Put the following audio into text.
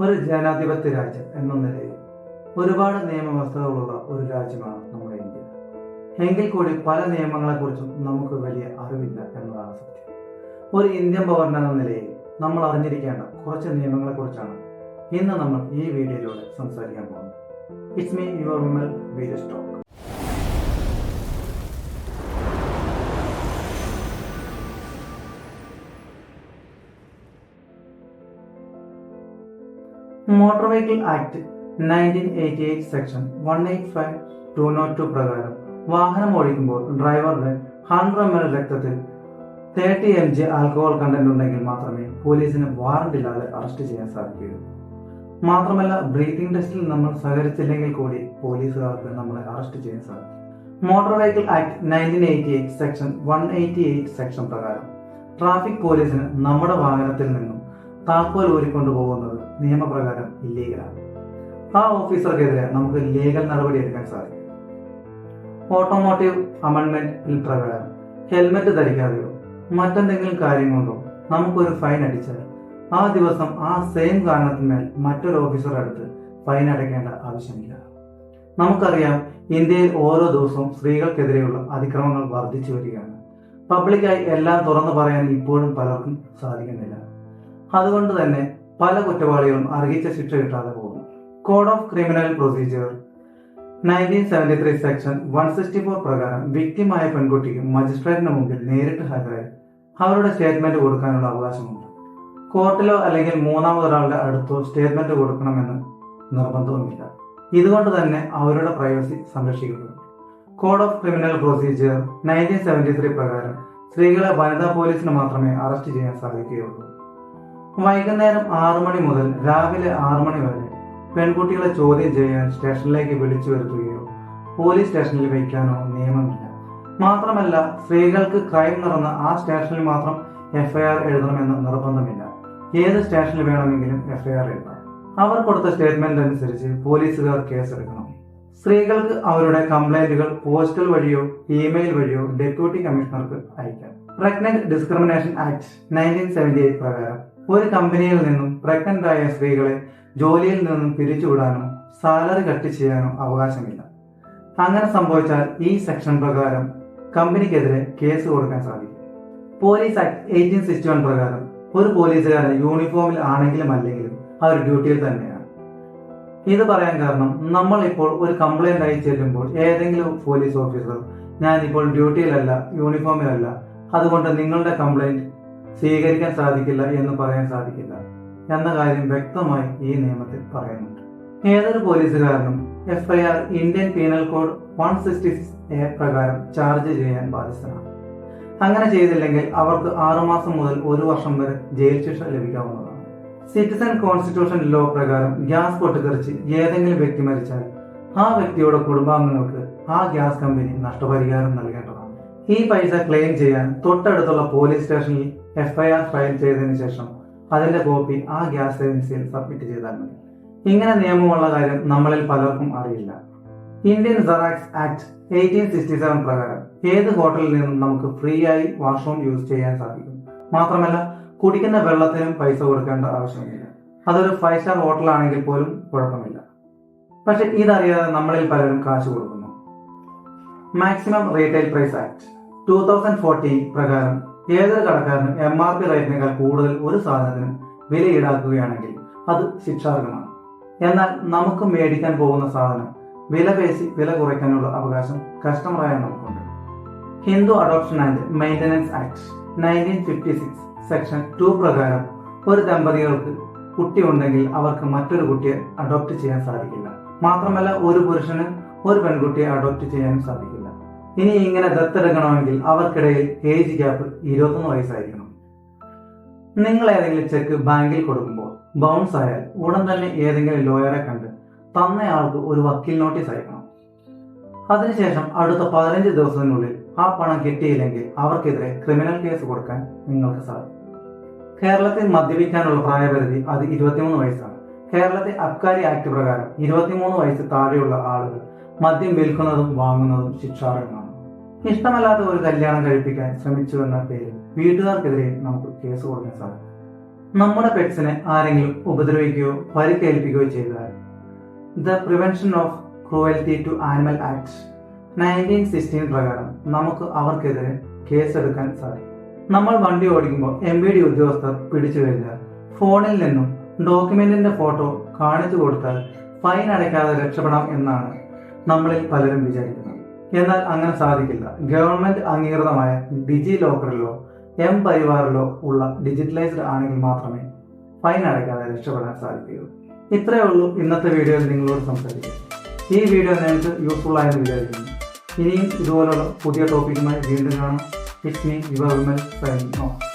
ഒരു ജനാധിപത്യ രാജ്യം എന്ന നിലയിൽ ഒരുപാട് നിയമവ്യവസ്ഥകളുള്ള ഒരു രാജ്യമാണ് നമ്മുടെ ഇന്ത്യ. എങ്കിൽ കൂടി പല നിയമങ്ങളെ കുറിച്ചും നമുക്ക് വലിയ അറിവില്ല എന്നതാണ് സത്യം. ഒരു ഇന്ത്യൻ പൗരൻ എന്ന നിലയിൽ നമ്മൾ അറിഞ്ഞിരിക്കേണ്ട കുറച്ച് നിയമങ്ങളെക്കുറിച്ചാണ് ഇന്ന് നമ്മൾ ഈ വീഡിയോയിലൂടെ സംസാരിക്കാൻ പോകുന്നത്. It's me your Vimal വീരസ് motor vehicle act nineteen eighty eight section one eight five two note two പ്രകാരം വാഹനം ഓടിക്കുമ്പോൾ ഡ്രൈവറുടെ ഹൺഡ്രഡ് എം എൽ രക്തത്തിൽ thirty M G alcohol content ഉണ്ടെങ്കിൽ മാത്രമേ പോലീസിന് വാറണ്ട് ഇല്ലാതെ അറസ്റ്റ് ചെയ്യാൻ സാധിക്കുകയുള്ളൂ. മാത്രമല്ല ബ്രീത്തിംഗ് ടെസ്റ്റിൽ നമ്മൾ സഹകരിച്ചില്ലെങ്കിൽ കൂടി പോലീസുകാർക്ക് നമ്മളെ അറസ്റ്റ് ചെയ്യാൻ സാധിക്കും. Motor vehicle act nineteen eighty eight section one eighty eight section പ്രകാരം ട്രാഫിക് പോലീസിന് നമ്മുടെ വാഹനത്തിൽ നിന്നും താക്കോൽ ഊരിക്കൊണ്ടു പോകുന്നത് നിയമപ്രകാരം ഇല്ലീഗലാണ് ആ ഓഫീസർക്കെതിരെ നമുക്ക് ലീഗൽ നടപടി എടുക്കാൻ സാധിക്കും. ഓട്ടോമോട്ടീവ് അമെൻമെന്റ് ബിൽ പ്രകാരം ഹെൽമെറ്റ് ധരിക്കാതെയോ മറ്റെന്തെങ്കിലും കാര്യം കൊണ്ടോ നമുക്കൊരു ഫൈൻ അടിച്ചാൽ ആ ദിവസം ആ സെയിം കാരണത്തിന്മേൽ മറ്റൊരു ഓഫീസർ അടുത്ത് ഫൈൻ അടയ്ക്കേണ്ട ആവശ്യമില്ല. നമുക്കറിയാം ഇന്ത്യയിൽ ഓരോ ദിവസവും സ്ത്രീകൾക്കെതിരെയുള്ള അതിക്രമങ്ങൾ വർദ്ധിച്ചു വരികയാണ്. പബ്ലിക്കായി എല്ലാം തുറന്നു പറയാൻ ഇപ്പോഴും പലർക്കും സാധിക്കുന്നില്ല. അതുകൊണ്ട് തന്നെ പല കുറ്റവാളികളും അർഹിച്ച ശിക്ഷ കിട്ടാതെ പോകുന്നു. Code of criminal procedure nineteen seventy three section one sixty four പ്രകാരം വ്യക്തിമായ പെൺകുട്ടിക്ക് മജിസ്ട്രേറ്റിന് മുമ്പിൽ നേരിട്ട് ഹാജരായി അവരുടെ സ്റ്റേറ്റ്മെന്റ് കൊടുക്കാനുള്ള അവകാശമുണ്ട്. കോർട്ടിലോ അല്ലെങ്കിൽ മൂന്നാമതൊരാളുടെ അടുത്തോ സ്റ്റേറ്റ്മെന്റ് കൊടുക്കണമെന്ന് നിർബന്ധവുമില്ല. ഇതുകൊണ്ട് തന്നെ അവരുടെ privacy സംരക്ഷിക്കപ്പെടും. Code of criminal procedure nineteen seventy three പ്രകാരം സ്ത്രീകളെ വനിതാ പോലീസിന് മാത്രമേ അറസ്റ്റ് ചെയ്യാൻ സാധിക്കുകയുള്ളൂ. വൈകുന്നേരം ആറു മണി മുതൽ രാവിലെ ആറു മണി വരെ പെൺകുട്ടികളെ ചോദ്യം ചെയ്യാൻ സ്റ്റേഷനിലേക്ക് വിളിച്ചു വരുത്തുകയോ പോലീസ് സ്റ്റേഷനിൽ വയ്ക്കാനോ നിയമമില്ല. മാത്രമല്ല സ്ത്രീകൾക്ക് ക്രൈം നടന്ന ആ സ്റ്റേഷനിൽ മാത്രം എഫ്ഐആർ എഴുതണമെന്ന് നിർബന്ധമില്ല. ഏത് സ്റ്റേഷനിൽ വേണമെങ്കിലും എഫ്ഐആർ എഴുതാം. അവർ കൊടുത്ത സ്റ്റേറ്റ്മെന്റ് അനുസരിച്ച് പോലീസുകാർ കേസെടുക്കണം. സ്ത്രീകൾക്ക് അവരുടെ കംപ്ലൈന്റുകൾ പോസ്റ്റൽ വഴിയോ ഇമെയിൽ വഴിയോ ഡെപ്യൂട്ടി കമ്മീഷണർക്ക് അയക്കാം. പ്രഗ്നന്റ് ഡിസ്ക്രിമിനേഷൻ ആക്ട് നയന്റീൻ പ്രകാരം ഒരു കമ്പനിയിൽ നിന്നും പ്രഗ്നന്റ് ആയ സ്ത്രീകളെ ജോലിയിൽ നിന്നും പിരിച്ചുവിടാനോ സാലറി കട്ട് ചെയ്യാനോ അവകാശമില്ല. അങ്ങനെ സംഭവിച്ചാൽ ഈ സെക്ഷൻ പ്രകാരം കമ്പനിക്കെതിരെ കേസ് കൊടുക്കാൻ സാധിക്കും. Police act eighteen sixty one പ്രകാരം ഒരു പോലീസുകാരൻ യൂണിഫോമിൽ ആണെങ്കിലും അല്ലെങ്കിലും അവർ ഡ്യൂട്ടിയിൽ തന്നെയാണ്. ഇത് പറയാൻ കാരണം നമ്മൾ ഇപ്പോൾ ഒരു കംപ്ലൈന്റ് ആയി ചെല്ലുമ്പോൾ ഏതെങ്കിലും പോലീസ് ഓഫീസർ ഞാൻ ഇപ്പോൾ ഡ്യൂട്ടിയിലല്ല യൂണിഫോമിലല്ല അതുകൊണ്ട് നിങ്ങളുടെ കംപ്ലൈന്റ് സ്വീകരിക്കാൻ സാധിക്കില്ല എന്ന് പറയാൻ സാധിക്കില്ല എന്ന കാര്യം വ്യക്തമായി ഈ നിയമത്തിൽ പറയുന്നുണ്ട്. ഏതൊരു പോലീസുകാരനും FIR Indian penal code one sixty six A പ്രകാരം ചാർജ് ചെയ്യാൻ ബാധ്യസ്ഥനാണ്. അങ്ങനെ ചെയ്തില്ലെങ്കിൽ അവർക്ക് ആറുമാസം മുതൽ ഒരു വർഷം വരെ ജയിൽ ശിക്ഷ ലഭിക്കാവുന്നതാണ്. സിറ്റിസൺ കോൺസ്റ്റിറ്റ്യൂഷൻ ലോ പ്രകാരം ഗ്യാസ് പൊട്ടിത്തെറിച്ച് ഏതെങ്കിലും വ്യക്തി മരിച്ചാൽ ആ വ്യക്തിയുടെ കുടുംബാംഗങ്ങൾക്ക് ആ ഗ്യാസ് കമ്പനി നഷ്ടപരിഹാരം നൽകേണ്ടതാണ് ഈ പൈസ ക്ലെയിം ചെയ്യാൻ തൊട്ടടുത്തുള്ള പോലീസ് സ്റ്റേഷനിൽ എഫ്ഐആർ ഫയൽ ചെയ്തതിനു ശേഷം അതിന്റെ കോപ്പി ആ ഗ്യാസ് ഏജൻസിയിൽ സബ്മിറ്റ് ചെയ്താൽ മതി. ഇങ്ങനെ നിയമമുള്ള കാര്യം നമ്മളിൽ പലർക്കും അറിയില്ല. Indian Sarais act eighteen sixty seven പ്രകാരം ഏത് ഹോട്ടലിൽ നിന്നും നമുക്ക് ഫ്രീ ആയി വാഷ്റൂം യൂസ് ചെയ്യാൻ സാധിക്കും? മാത്രമല്ല കുടിക്കുന്ന വെള്ളത്തിനും പൈസ കൊടുക്കേണ്ട ആവശ്യമില്ല. അതൊരു ഫൈവ് സ്റ്റാർ ഹോട്ടലാണെങ്കിൽ പോലും കുഴപ്പമില്ല. പക്ഷെ ഇതറിയാതെ നമ്മളിൽ പലരും കാശ് കൊടുക്കുന്നു. Maximum retail price act two thousand fourteen പ്രകാരം ഏതൊരു കടക്കാരനും എം ആർ പി റേറ്റിനേക്കാൾ കൂടുതൽ ഒരു സാധനത്തിന് വില ഈടാക്കുകയാണെങ്കിൽ അത് ശിക്ഷാർഹമാണ്. എന്നാൽ നമുക്ക് മേടിക്കാൻ പോകുന്ന സാധനം വില പേശി വില കുറയ്ക്കാനുള്ള അവകാശം കസ്റ്റമറായ നമുക്കുണ്ട്. Hindu adoption and maintenance act nineteen fifty six section two പ്രകാരം ഒരു ദമ്പതികൾക്ക് കുട്ടി ഉണ്ടെങ്കിൽ അവർക്ക് മറ്റൊരു കുട്ടിയെ അഡോപ്റ്റ് ചെയ്യാൻ സാധിക്കില്ല. മാത്രമല്ല ഒരു പുരുഷന് ഒരു പെൺകുട്ടിയെ അഡോപ്റ്റ് ചെയ്യാനും സാധിക്കില്ല. ഇനി ഇങ്ങനെ ദത്തെടുക്കണമെങ്കിൽ അവർക്കിടയിൽ ഏജ് ഗ്യാപ്പ് ഇരുപത്തൊന്ന് വയസ്സായിരിക്കണം. നിങ്ങൾ ഏതെങ്കിലും ചെക്ക് ബാങ്കിൽ കൊടുക്കുമ്പോൾ ബൗൺസ് ആയാൽ ഉടൻ തന്നെ ഏതെങ്കിലും ലോയറെ കണ്ട് തന്നയാൾക്ക് ഒരു വക്കീൽ നോട്ടീസ് അയക്കണം. അതിനുശേഷം അടുത്ത പതിനഞ്ച് ദിവസത്തിനുള്ളിൽ ആ പണം കിട്ടിയില്ലെങ്കിൽ അവർക്കെതിരെ ക്രിമിനൽ കേസ് കൊടുക്കാൻ നിങ്ങൾക്ക് സാധിക്കും. കേരളത്തിൽ മദ്യപിക്കാനുള്ള പ്രായപരിധി അത് ഇരുപത്തിമൂന്ന് വയസ്സാണ്. കേരളത്തെ അബ്കാരി ആക്ട് പ്രകാരം ഇരുപത്തിമൂന്ന് വയസ്സ് താഴെയുള്ള ആളുകൾ മദ്യം വിൽക്കുന്നതും വാങ്ങുന്നതും ശിക്ഷാർഹമാണ്. ഇഷ്ടമല്ലാത്ത ഒരു കല്യാണം കഴിപ്പിക്കാൻ ശ്രമിച്ചുവെന്ന പേരിൽ വീട്ടുകാർക്കെതിരെ നമുക്ക് കേസ് കൊടുക്കാൻ സാധിക്കും. നമ്മുടെ പെറ്റ്സിനെ ആരെങ്കിലും ഉപദ്രവിക്കുകയോ പരിക്കേൽപ്പിക്കുകയോ ചെയ്താൽ the prevention of cruelty to animal act nineteen sixteen പ്രകാരം നമുക്ക് അവർക്കെതിരെ കേസെടുക്കാൻ സാധിക്കും. നമ്മൾ വണ്ടി ഓടിക്കുമ്പോൾ എം ബി ഡി ഉദ്യോഗസ്ഥർ പിടിച്ചു കഴിഞ്ഞാൽ ഫോണിൽ നിന്നും ഡോക്യുമെന്റിന്റെ ഫോട്ടോ കാണിച്ചു കൊടുത്താൽ ഫൈൻ അടയ്ക്കാതെ രക്ഷപ്പെടാം എന്നാണ് നമ്മളിൽ പലരും വിചാരിക്കുന്നത് എന്നാൽ അങ്ങനെ സാധിക്കില്ല. ഗവൺമെന്റ് അംഗീകൃതമായ ഡിജി ലോക്കറിലോ എം പരിവാറിലോ ഉള്ള ഡിജിറ്റലൈസ്ഡ് ആണെങ്കിൽ മാത്രമേ ഫൈൻ അടയ്ക്കാതെ രക്ഷപ്പെടാൻ സാധിക്കുകയുള്ളൂ. ഇത്രയേ ഉള്ളൂ ഇന്നത്തെ വീഡിയോയിൽ നിങ്ങളോട് സംസാരിക്കും ഈ വീഡിയോ നിങ്ങൾക്ക് യൂസ്ഫുൾ ആയെന്ന് വിചാരിക്കുന്നു. ഇനിയും ഇതുപോലുള്ള പുതിയ ടോപ്പിക്കുമായി വീണ്ടും കാണാം. It's me your Vimal signing